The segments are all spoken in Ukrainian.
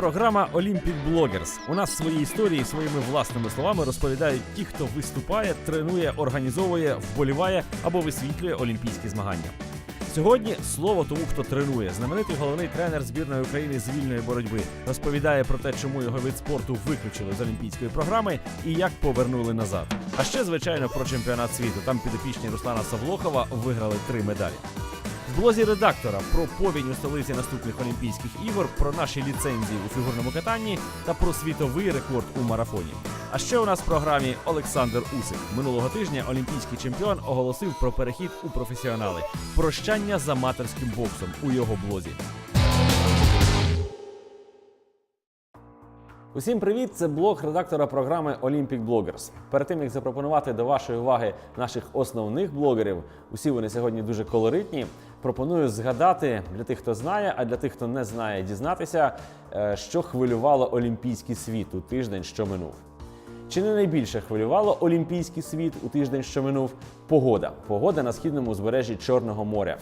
Програма Olympic Bloggers. У нас свої історії своїми власними словами розповідають ті, хто виступає, тренує, організовує, вболіває або висвітлює олімпійські змагання. Сьогодні слово тому, хто тренує. Знаменитий головний тренер збірної України з вільної боротьби розповідає про те, чому його вид спорту виключили з олімпійської програми і як повернули назад. А ще, звичайно, про чемпіонат світу. Там підопічні Руслана Савлохова виграли три медалі. В блозі редактора про повінь у столиці наступних Олімпійських ігор, про наші ліцензії у фігурному катанні та про світовий рекорд у марафоні. А ще у нас в програмі Олександр Усик. Минулого тижня олімпійський чемпіон оголосив про перехід у професіонали. Прощання з аматорським боксом у його блозі. Усім привіт! Це блог редактора програми Olympic Bloggers. Перед тим як запропонувати до вашої уваги наших основних блогерів, усі вони сьогодні дуже колоритні. Пропоную згадати для тих, хто знає, а для тих, хто не знає, дізнатися, е, що хвилювало олімпійський світ у тиждень, що минув. Чи не найбільше хвилювало олімпійський світ у тиждень, що минув? Погода. Погода на східному узбережжі Чорного моря.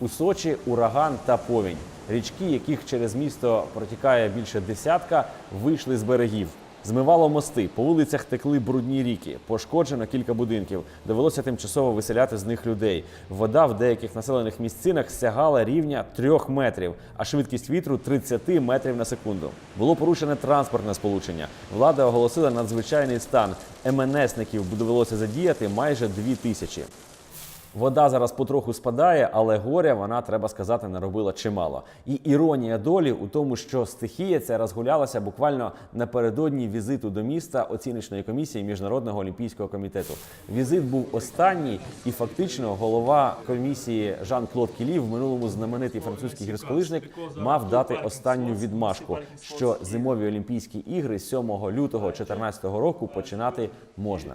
У Сочі ураган та повінь. Річки, яких через місто протікає більше десятка, вийшли з берегів. Змивало мости, по вулицях текли брудні ріки, пошкоджено кілька будинків. Довелося тимчасово виселяти з них людей. Вода в деяких населених місцинах сягала рівня трьох метрів, а швидкість вітру 30 метрів на секунду. Було порушене транспортне сполучення. Влада оголосила надзвичайний стан. МНСників довелося задіяти майже дві тисячі. Вода зараз потроху спадає, але горя вона, треба сказати, наробила чимало. І іронія долі у тому, що стихія ця розгулялася буквально напередодні візиту до міста оціночної комісії Міжнародного олімпійського комітету. Візит був останній, і фактично голова комісії Жан-Клод Кілі, в минулому знаменитий французький гірськолижник, мав дати останню відмашку, що зимові Олімпійські ігри 7 лютого 2014 року починати можна.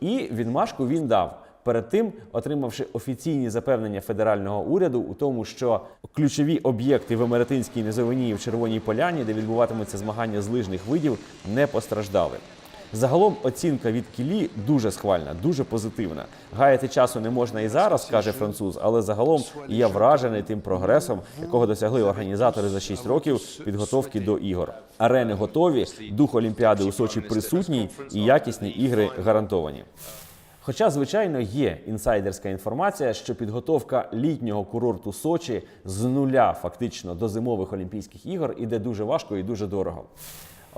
І відмашку він дав. Перед тим, отримавши офіційні запевнення федерального уряду у тому, що ключові об'єкти в Емеретинській низовині і в Червоній Поляні, де відбуватимуться змагання з лижних видів, не постраждали. Загалом оцінка від кілі дуже схвальна, дуже позитивна. Гаяти часу не можна і зараз, каже француз, але загалом я вражений тим прогресом, якого досягли організатори за 6 років підготовки до ігор. Арени готові, дух Олімпіади у Сочі присутній і якісні ігри гарантовані. Хоча, звичайно, є інсайдерська інформація, що підготовка літнього курорту Сочі з нуля фактично до зимових Олімпійських ігор іде дуже важко і дуже дорого.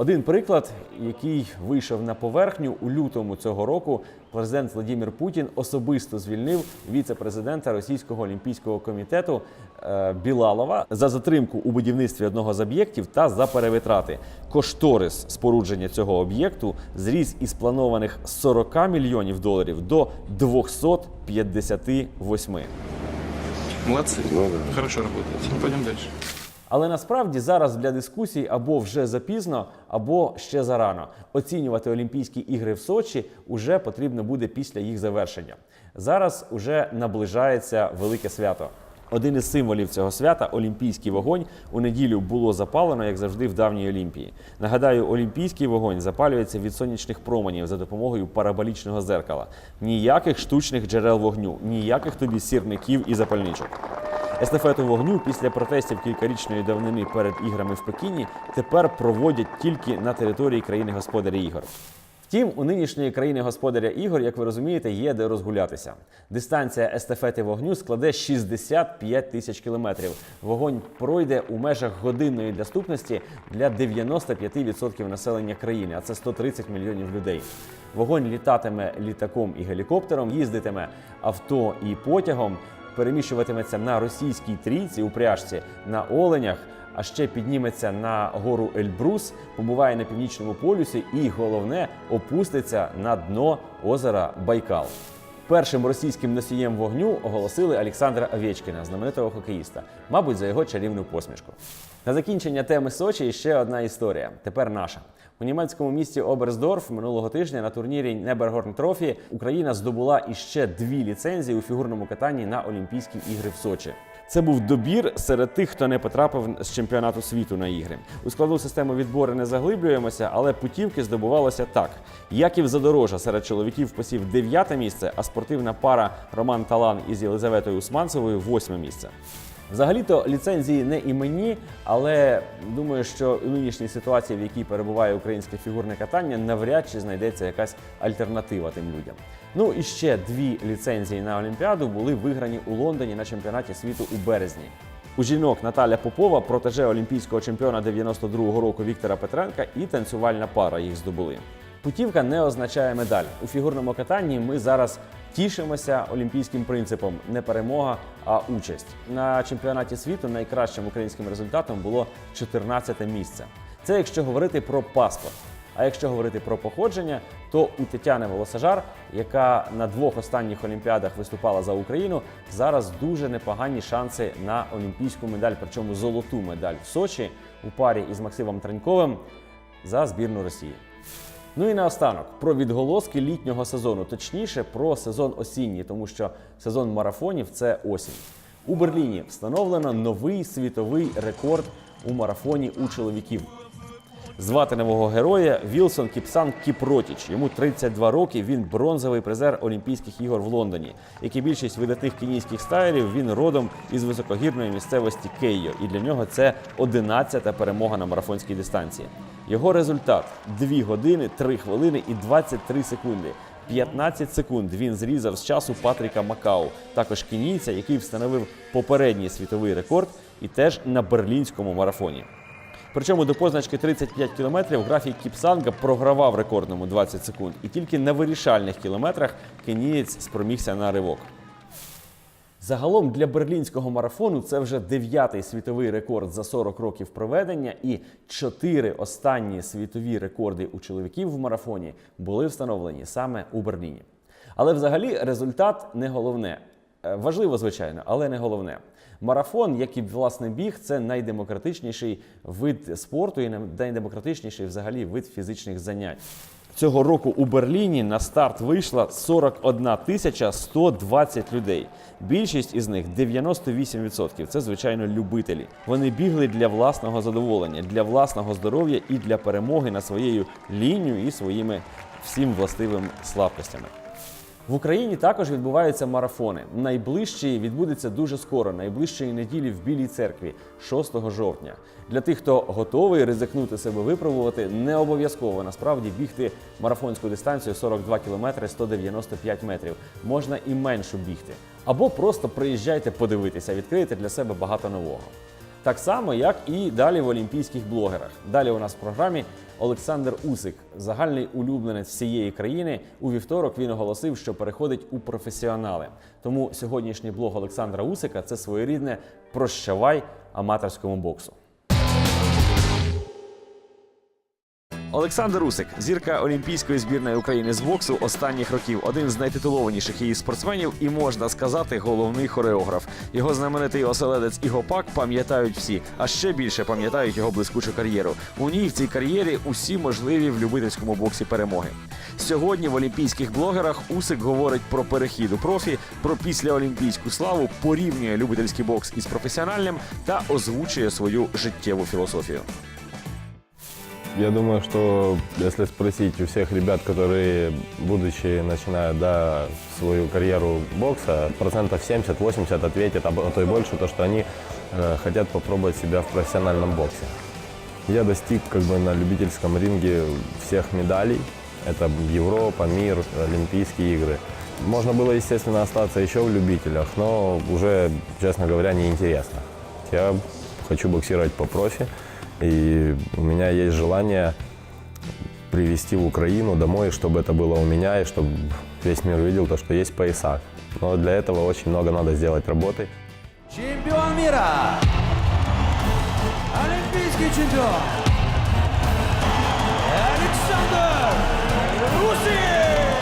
Один приклад, який вийшов на поверхню у лютому цього року, президент Владимир Путін особисто звільнив віце-президента Російського олімпійського комітету е, Білалова за затримку у будівництві одного з об'єктів та за перевитрати. Кошторис спорудження цього об'єкту зріс із планованих 40 мільйонів доларів до 258. Молодцы. Хорошо работаете. Пойдем дальше. Але насправді зараз для дискусій або вже запізно, або ще зарано. Оцінювати Олімпійські ігри в Сочі уже потрібно буде після їх завершення. Зараз уже наближається велике свято. Один із символів цього свята олімпійський вогонь у неділю було запалено, як завжди, в давній Олімпії. Нагадаю, олімпійський вогонь запалюється від сонячних променів за допомогою параболічного зеркала. Ніяких штучних джерел вогню, ніяких тобі сірників і запальничок. Естафету вогню після протестів кількарічної давнини перед іграми в Пекіні тепер проводять тільки на території країни господаря ігор. Втім, у нинішньої країни господаря ігор, як ви розумієте, є де розгулятися. Дистанція естафети вогню складе 65 тисяч кілометрів. Вогонь пройде у межах годинної доступності для 95% населення країни, а це 130 мільйонів людей. Вогонь літатиме літаком і гелікоптером, їздитиме авто і потягом переміщуватиметься на російській трійці у пряжці на оленях, а ще підніметься на гору Ельбрус, побуває на північному полюсі і головне опуститься на дно озера Байкал. Першим російським носієм вогню оголосили Олександра Овєчкіна, знаменитого хокеїста, мабуть, за його чарівну посмішку. На закінчення теми Сочі ще одна історія. Тепер наша. У німецькому місті Оберсдорф минулого тижня на турнірі Небергорн Трофі Україна здобула іще дві ліцензії у фігурному катанні на Олімпійські ігри в Сочі. Це був добір серед тих, хто не потрапив з чемпіонату світу на ігри. У складу систему відбору не заглиблюємося, але путівки здобувалося так: Яків Задорожа серед чоловіків посів дев'яте місце, а спортивна пара Роман Талан із Єлизаветою Усманцевою восьме місце. Взагалі-то ліцензії не іменні, але думаю, що у нинішній ситуації, в якій перебуває українське фігурне катання, навряд чи знайдеться якась альтернатива тим людям. Ну і ще дві ліцензії на Олімпіаду були виграні у Лондоні на чемпіонаті світу у березні. У жінок Наталя Попова, протеже олімпійського чемпіона 92-го року Віктора Петренка і танцювальна пара їх здобули. Путівка не означає медаль. У фігурному катанні ми зараз тішимося олімпійським принципом не перемога, а участь. На чемпіонаті світу найкращим українським результатом було 14 місце. Це якщо говорити про паспорт. А якщо говорити про походження, то у Тетяни Волосажар, яка на двох останніх олімпіадах виступала за Україну, зараз дуже непогані шанси на олімпійську медаль, причому золоту медаль в Сочі у парі із Максимом Траньковим за збірну Росії. Ну і наостанок про відголоски літнього сезону, точніше про сезон осінній, тому що сезон марафонів це осінь. У Берліні встановлено новий світовий рекорд у марафоні у чоловіків. Звати нового героя Вілсон Кіпсан Кіпротіч. Йому 32 роки. Він бронзовий призер Олімпійських ігор в Лондоні. Як і більшість видатних кенійських стайлів, він родом із високогірної місцевості Кейо, і для нього це 11-та перемога на марафонській дистанції. Його результат 2 години, 3 хвилини і 23 секунди. 15 секунд він зрізав з часу Патріка Макау, також кенійця, який встановив попередній світовий рекорд і теж на берлінському марафоні. Причому до позначки 35 кілометрів графік Кіпсанга програвав рекордному 20 секунд, і тільки на вирішальних кілометрах кенієць спромігся на ривок. Загалом для берлінського марафону це вже дев'ятий світовий рекорд за 40 років проведення, і чотири останні світові рекорди у чоловіків в марафоні були встановлені саме у Берліні. Але взагалі результат не головне. Е, Важливо, звичайно, але не головне. Марафон, як і власне біг, це найдемократичніший вид спорту і найдемократичніший взагалі вид фізичних занять. Цього року у Берліні на старт вийшла 41 тисяча 120 людей. Більшість із них 98%. Це звичайно любителі. Вони бігли для власного задоволення, для власного здоров'я і для перемоги над своєю лінією і своїми всім властивими слабкостями. В Україні також відбуваються марафони. Найближчий відбудеться дуже скоро, найближчої неділі в Білій церкві, 6 жовтня. Для тих, хто готовий ризикнути себе випробувати, не обов'язково насправді бігти марафонську дистанцію 42 км 195 метрів. Можна і меншу бігти. Або просто приїжджайте подивитися, відкриєте для себе багато нового. Так само, як і далі в олімпійських блогерах. Далі у нас в програмі Олександр Усик, загальний улюбленець всієї країни. У вівторок він оголосив, що переходить у професіонали. Тому сьогоднішній блог Олександра Усика це своєрідне прощавай аматорському боксу. Олександр Усик, зірка Олімпійської збірної України з боксу останніх років, один з найтитулованіших її спортсменів, і можна сказати, головний хореограф. Його знаменитий оселедець і гопак пам'ятають всі, а ще більше пам'ятають його блискучу кар'єру. У ній в цій кар'єрі усі можливі в любительському боксі перемоги. Сьогодні в олімпійських блогерах Усик говорить про перехід у профі, про післяолімпійську славу, порівнює любительський бокс із професіональним та озвучує свою життєву філософію. Я думаю, что если спросить у всех ребят, которые, будучи, начинают да, свою карьеру бокса, процентов 70-80 ответят, а то и больше, то, что они э, хотят попробовать себя в профессиональном боксе. Я достиг как бы на любительском ринге всех медалей. Это Европа, мир, Олимпийские игры. Можно было, естественно, остаться еще в любителях, но уже, честно говоря, неинтересно. Я хочу боксировать по профи, и у меня есть желание привезти в Украину домой, чтобы это было у меня, и чтобы весь мир видел то, что есть пояса. Но для этого очень много надо сделать работы. Чемпіон міра! Олімпійський чемпіон! Олександр Русик!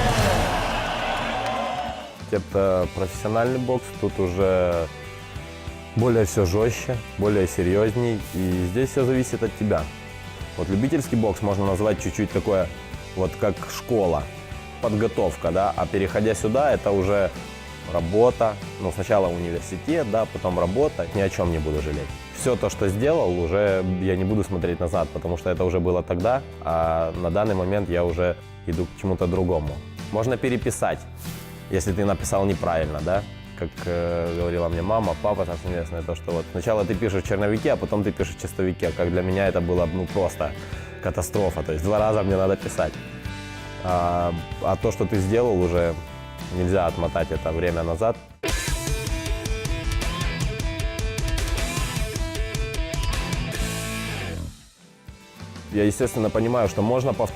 Это профессиональный бокс, тут уже более все жестче, более серьезней, и здесь все зависит от тебя. Вот любительский бокс можно назвать чуть-чуть такое, вот как школа, подготовка, да, а переходя сюда, это уже работа, ну, сначала университет, да, потом работа, ни о чем не буду жалеть. Все то, что сделал, уже я не буду смотреть назад, потому что это уже было тогда, а на данный момент я уже иду к чему-то другому. Можно переписать, если ты написал неправильно, да, как э, говорила мне мама, папа там совместное, то, что вот сначала ты пишешь в черновике, а потом ты пишешь в чистовике. Как для меня это было ну, просто катастрофа. То есть два раза мне надо писать. А, а то, что ты сделал, уже нельзя отмотать это время назад. Я, естественно, понимаю, что можно повторить.